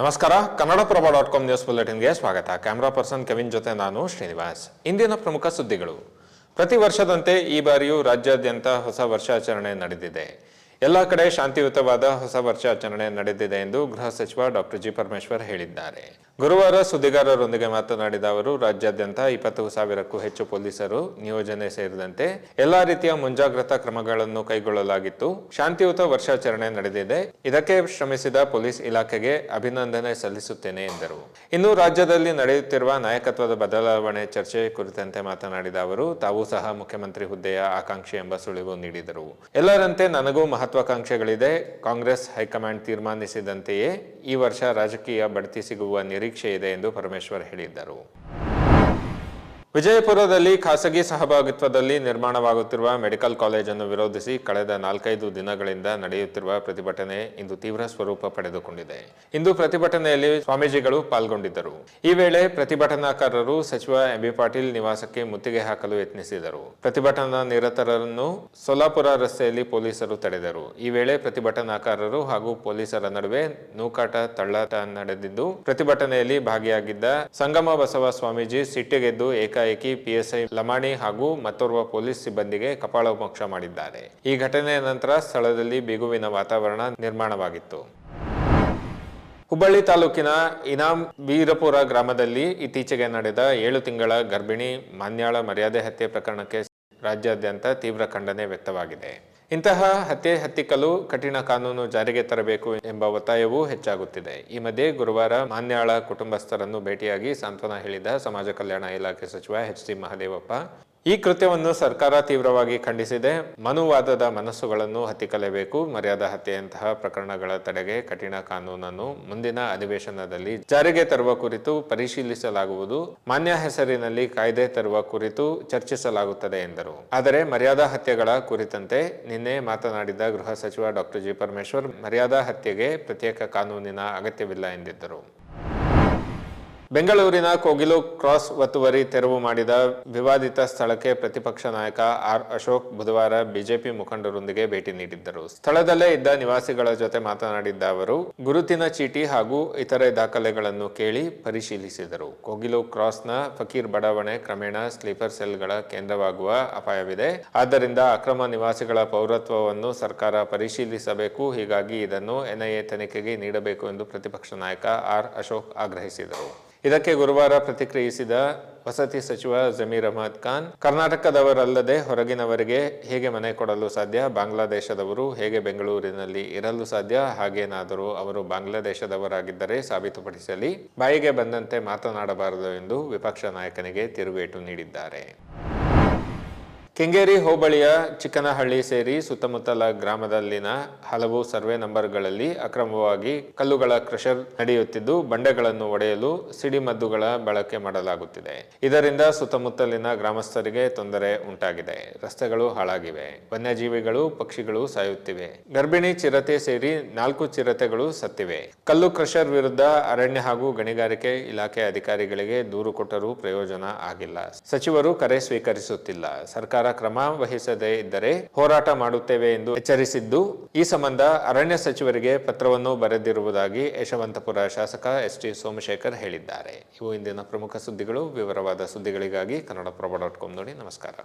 ನಮಸ್ಕಾರ. Kannadaprabha dot com news ಬುಲೆಟಿನ್ಗೆ ಸ್ವಾಗತ. ಕ್ಯಾಮರಾ ಪರ್ಸನ್ ಕೆವಿನ್ ಜೊತೆ ನಾನು ಶ್ರೀನಿವಾಸ್. ಇಂದಿನ ಪ್ರಮುಖ ಸುದ್ದಿಗಳು. ಪ್ರತಿ ವರ್ಷದಂತೆ ಈ ಬಾರಿಯೂ ರಾಜ್ಯಾದ್ಯಂತ ಹೊಸ ವರ್ಷಾಚರಣೆ ನಡೆದಿದೆ. ಎಲ್ಲ ಕಡೆ ಶಾಂತಿಯುತವಾದ ಹೊಸ ವರ್ಷಾಚರಣೆ ನಡೆದಿದೆ ಎಂದು ಗೃಹ ಸಚಿವ ಡಾಕ್ಟರ್ ಜಿ ಪರಮೇಶ್ವರ್ ಹೇಳಿದ್ದಾರೆ. ಗುರುವಾರ ಸುದ್ದಿಗಾರರೊಂದಿಗೆ ಮಾತನಾಡಿದ ಅವರು, ರಾಜ್ಯಾದ್ಯಂತ ಇಪ್ಪತ್ತು ಸಾವಿರಕ್ಕೂ ಹೆಚ್ಚು ಪೊಲೀಸರು ನಿಯೋಜನೆ ಸೇರಿದಂತೆ ಎಲ್ಲಾ ರೀತಿಯ ಮುಂಜಾಗ್ರತಾ ಕ್ರಮಗಳನ್ನು ಕೈಗೊಳ್ಳಲಾಗಿತ್ತು. ಶಾಂತಿಯುತ ವರ್ಷಾಚರಣೆ ನಡೆದಿದೆ. ಇದಕ್ಕೆ ಶ್ರಮಿಸಿದ ಪೊಲೀಸ್ ಇಲಾಖೆಗೆ ಅಭಿನಂದನೆ ಸಲ್ಲಿಸುತ್ತೇನೆ ಎಂದರು. ಇನ್ನು ರಾಜ್ಯದಲ್ಲಿ ನಡೆಯುತ್ತಿರುವ ನಾಯಕತ್ವದ ಬದಲಾವಣೆ ಚರ್ಚೆ ಕುರಿತಂತೆ ಮಾತನಾಡಿದ ಅವರು, ತಾವು ಸಹ ಮುಖ್ಯಮಂತ್ರಿ ಹುದ್ದೆಯ ಆಕಾಂಕ್ಷೆ ಎಂಬ ಸುಳಿವು ನೀಡಿದರು. ಎಲ್ಲರಂತೆ ನನಗೂ ಮಹತ್ವಾಕಾಂಕ್ಷೆಗಳಿದೆ. ಕಾಂಗ್ರೆಸ್ ಹೈಕಮಾಂಡ್ ತೀರ್ಮಾನಿಸಿದಂತೆಯೇ ಈ ವರ್ಷ ರಾಜಕೀಯ ಬಡ್ತಿ ಸಿಗುವ ನಿರೀಕ್ಷೆ ಇದೆ ಎಂದು ಪರಮೇಶ್ವರ್ ಹೇಳಿದ್ದರು. ವಿಜಯಪುರದಲ್ಲಿ ಖಾಸಗಿ ಸಹಭಾಗಿತ್ವದಲ್ಲಿ ನಿರ್ಮಾಣವಾಗುತ್ತಿರುವ ಮೆಡಿಕಲ್ ಕಾಲೇಜನ್ನು ವಿರೋಧಿಸಿ ಕಳೆದ ನಾಲ್ಕೈದು ದಿನಗಳಿಂದ ನಡೆಯುತ್ತಿರುವ ಪ್ರತಿಭಟನೆ ಇಂದು ತೀವ್ರ ಸ್ವರೂಪ ಪಡೆದುಕೊಂಡಿದೆ. ಇಂದು ಪ್ರತಿಭಟನೆಯಲ್ಲಿ ಸ್ವಾಮೀಜಿಗಳು ಪಾಲ್ಗೊಂಡಿದ್ದರು. ಈ ವೇಳೆ ಪ್ರತಿಭಟನಾಕಾರರು ಸಚಿವ ಎಂಬಿ ಪಾಟೀಲ್ ನಿವಾಸಕ್ಕೆ ಮುತ್ತಿಗೆ ಹಾಕಲು ಯತ್ನಿಸಿದರು. ಪ್ರತಿಭಟನಾ ನಿರತರನ್ನು ಸೊಲ್ಲಾಪುರ ರಸ್ತೆಯಲ್ಲಿ ಪೊಲೀಸರು ತಡೆದರು. ಈ ವೇಳೆ ಪ್ರತಿಭಟನಾಕಾರರು ಹಾಗೂ ಪೊಲೀಸರ ನಡುವೆ ನೂಕಾಟ ತಳ್ಳಾಟ ನಡೆದಿದ್ದು ಪ್ರತಿಭಟನೆಯಲ್ಲಿ ಭಾಗಿಯಾಗಿದ್ದ ಸಂಗಮ ಬಸವ ಸ್ವಾಮೀಜಿ ಸಿಟ್ಟಿಗೆದ್ದು ಏಕಾಏಕಿ ಪಿಎಸ್ಐ ಲಮಾಣಿ ಹಾಗೂ ಮತ್ತೋರ್ವ ಪೊಲೀಸ್ ಸಿಬ್ಬಂದಿಗೆ ಕಪಾಳಮೋಕ್ಷ ಮಾಡಿದ್ದಾರೆ. ಈ ಘಟನೆಯ ನಂತರ ಸ್ಥಳದಲ್ಲಿ ಬಿಗುವಿನ ವಾತಾವರಣ ನಿರ್ಮಾಣವಾಗಿತ್ತು. ಹುಬ್ಬಳ್ಳಿ ತಾಲೂಕಿನ ಇನಾಮ್ ವೀರಪುರ ಗ್ರಾಮದಲ್ಲಿ ಇತ್ತೀಚೆಗೆ ನಡೆದ ಏಳು ತಿಂಗಳ ಗರ್ಭಿಣಿ ಮಾನ್ಯಾಳ ಮರ್ಯಾದೆ ಹತ್ಯೆ ಪ್ರಕರಣಕ್ಕೆ ರಾಜ್ಯಾದ್ಯಂತ ತೀವ್ರ ಖಂಡನೆ ವ್ಯಕ್ತವಾಗಿದೆ. ಇಂತಹ ಹತ್ಯೆ ಹತ್ತಿಕ್ಕಲು ಕಠಿಣ ಕಾನೂನು ಜಾರಿಗೆ ತರಬೇಕು ಎಂಬ ಒತ್ತಾಯವೂ ಹೆಚ್ಚಾಗುತ್ತಿದೆ. ಈ ಮಧ್ಯೆ ಗುರುವಾರ ಮಾನ್ಯಾಳ ಕುಟುಂಬಸ್ಥರನ್ನು ಭೇಟಿಯಾಗಿ ಸಾಂತ್ವನ ಹೇಳಿದ ಸಮಾಜ ಕಲ್ಯಾಣ ಇಲಾಖೆ ಸಚಿವ ಎಚ್ ಸಿ ಮಹದೇವಪ್ಪ ಈ ಕೃತ್ಯವನ್ನು ಸರ್ಕಾರ ತೀವ್ರವಾಗಿ ಖಂಡಿಸಿದೆ. ಮನುವಾದದ ಮನಸ್ಸುಗಳನ್ನು ಹತ್ತಿಕ್ಕಲೇಬೇಕು. ಮರ್ಯಾದ ಹತ್ಯೆಯಂತಹ ಪ್ರಕರಣಗಳ ತಡೆಗೆ ಕಠಿಣ ಕಾನೂನನ್ನು ಮುಂದಿನ ಅಧಿವೇಶನದಲ್ಲಿ ಜಾರಿಗೆ ತರುವ ಕುರಿತು ಪರಿಶೀಲಿಸಲಾಗುವುದು. ಮಾನ್ಯ ಹೆಸರಿನಲ್ಲಿ ಕಾಯ್ದೆ ತರುವ ಕುರಿತು ಚರ್ಚಿಸಲಾಗುತ್ತದೆ ಎಂದರು. ಆದರೆ ಮರ್ಯಾದಾ ಹತ್ಯೆಗಳ ಕುರಿತಂತೆ ನಿನ್ನೆ ಮಾತನಾಡಿದ ಗೃಹ ಸಚಿವ ಡಾಕ್ಟರ್ ಜಿ ಪರಮೇಶ್ವರ್ ಮರ್ಯಾದಾ ಹತ್ಯೆಗೆ ಪ್ರತ್ಯೇಕ ಕಾನೂನಿನ ಅಗತ್ಯವಿಲ್ಲ ಎಂದಿದ್ದರು. ಬೆಂಗಳೂರಿನ ಕೋಗಿಲು ಕ್ರಾಸ್ ಒತ್ತುವರಿ ತೆರವು ಮಾಡಿದ ವಿವಾದಿತ ಸ್ಥಳಕ್ಕೆ ಪ್ರತಿಪಕ್ಷ ನಾಯಕ ಆರ್ ಅಶೋಕ್ ಬುಧವಾರ ಬಿಜೆಪಿ ಮುಖಂಡರೊಂದಿಗೆ ಭೇಟಿ ನೀಡಿದ್ದರು. ಸ್ಥಳದಲ್ಲೇ ಇದ್ದ ನಿವಾಸಿಗಳ ಜೊತೆ ಮಾತನಾಡಿದ್ದ ಅವರು, ಗುರುತಿನ ಚೀಟಿ ಹಾಗೂ ಇತರೆ ದಾಖಲೆಗಳನ್ನು ಕೇಳಿ ಪರಿಶೀಲಿಸಿದರು. ಕೋಗಿಲು ಕ್ರಾಸ್ನ ಫಕೀರ್ ಬಡಾವಣೆ ಕ್ರಮೇಣ ಸ್ಲೀಪರ್ ಸೆಲ್ಗಳ ಕೇಂದ್ರವಾಗುವ ಅಪಾಯವಿದೆ. ಆದ್ದರಿಂದ ಅಕ್ರಮ ನಿವಾಸಿಗಳ ಪೌರತ್ವವನ್ನು ಸರ್ಕಾರ ಪರಿಶೀಲಿಸಬೇಕು. ಹೀಗಾಗಿ ಇದನ್ನು ಎನ್ಐಎ ತನಿಖೆಗೆ ನೀಡಬೇಕು ಎಂದು ಪ್ರತಿಪಕ್ಷ ನಾಯಕ ಆರ್ ಅಶೋಕ್ ಆಗ್ರಹಿಸಿದರು. ಇದಕ್ಕೆ ಗುರುವಾರ ಪ್ರತಿಕ್ರಿಯಿಸಿದ ವಸತಿ ಸಚಿವ ಜಮೀರ್ ಅಹಮದ್ ಖಾನ್, ಕರ್ನಾಟಕದವರಲ್ಲದೆ ಹೊರಗಿನವರಿಗೆ ಹೇಗೆ ಮನೆ ಕೊಡಲು ಸಾಧ್ಯ, ಬಾಂಗ್ಲಾದೇಶದವರು ಹೇಗೆ ಬೆಂಗಳೂರಿನಲ್ಲಿ ಇರಲು ಸಾಧ್ಯ, ಹಾಗೇನಾದರೂ ಅವರು ಬಾಂಗ್ಲಾದೇಶದವರಾಗಿದ್ದರೆ ಸಾಬೀತುಪಡಿಸಲಿ, ಬಾಯಿಗೆ ಬಂದಂತೆ ಮಾತನಾಡಬಾರದು ಎಂದು ವಿಪಕ್ಷ ನಾಯಕನಿಗೆ ತಿರುಗೇಟು ನೀಡಿದ್ದಾರೆ. ಕೆಂಗೇರಿ ಹೋಬಳಿಯ ಚಿಕ್ಕನಹಳ್ಳಿ ಸೇರಿ ಸುತ್ತಮುತ್ತಲ ಗ್ರಾಮದಲ್ಲಿನ ಹಲವು ಸರ್ವೆ ನಂಬರ್ಗಳಲ್ಲಿ ಅಕ್ರಮವಾಗಿ ಕಲ್ಲುಗಳ ಕ್ರಷರ್ ನಡೆಯುತ್ತಿದ್ದು, ಬಂಡೆಗಳನ್ನು ಒಡೆಯಲು ಸಿಡಿಮದ್ದುಗಳ ಬಳಕೆ ಮಾಡಲಾಗುತ್ತಿದೆ. ಇದರಿಂದ ಸುತ್ತಮುತ್ತಲಿನ ಗ್ರಾಮಸ್ಥರಿಗೆ ತೊಂದರೆ ಉಂಟಾಗಿದೆ. ರಸ್ತೆಗಳು ಹಾಳಾಗಿವೆ. ವನ್ಯಜೀವಿಗಳು, ಪಕ್ಷಿಗಳು ಸಾಯುತ್ತಿವೆ. ಗರ್ಭಿಣಿ ಚಿರತೆ ಸೇರಿ ನಾಲ್ಕು ಚಿರತೆಗಳು ಸತ್ತಿವೆ. ಕಲ್ಲು ಕ್ರಷರ್ ವಿರುದ್ಧ ಅರಣ್ಯ ಹಾಗೂ ಗಣಿಗಾರಿಕೆ ಇಲಾಖೆ ಅಧಿಕಾರಿಗಳಿಗೆ ದೂರು ಕೊಟ್ಟರೂ ಪ್ರಯೋಜನ ಆಗಿಲ್ಲ. ಸಚಿವರು ಕರೆ ಸ್ವೀಕರಿಸುತ್ತಿಲ್ಲ. ಸರ್ಕಾರ ಕ್ರಮ ವಹಿಸದೇ ಇದ್ದರೆ ಹೋರಾಟ ಮಾಡುತ್ತೇವೆ ಎಂದು ಎಚ್ಚರಿಸಿದ್ದು, ಈ ಸಂಬಂಧ ಅರಣ್ಯ ಸಚಿವರಿಗೆ ಪತ್ರವನ್ನು ಬರೆದಿರುವುದಾಗಿ ಯಶವಂತಪುರ ಶಾಸಕ ಎಸ್ ಟಿ ಸೋಮಶೇಖರ್ ಹೇಳಿದ್ದಾರೆ. ಇವು ಇಂದಿನ ಪ್ರಮುಖ ಸುದ್ದಿಗಳು. ವಿವರವಾದ ಸುದ್ದಿಗಳಿಗಾಗಿ ಕನ್ನಡಪ್ರಭ ಡಾಟ್ ಕಾಮ್ ನೋಡಿ ನಮಸ್ಕಾರ.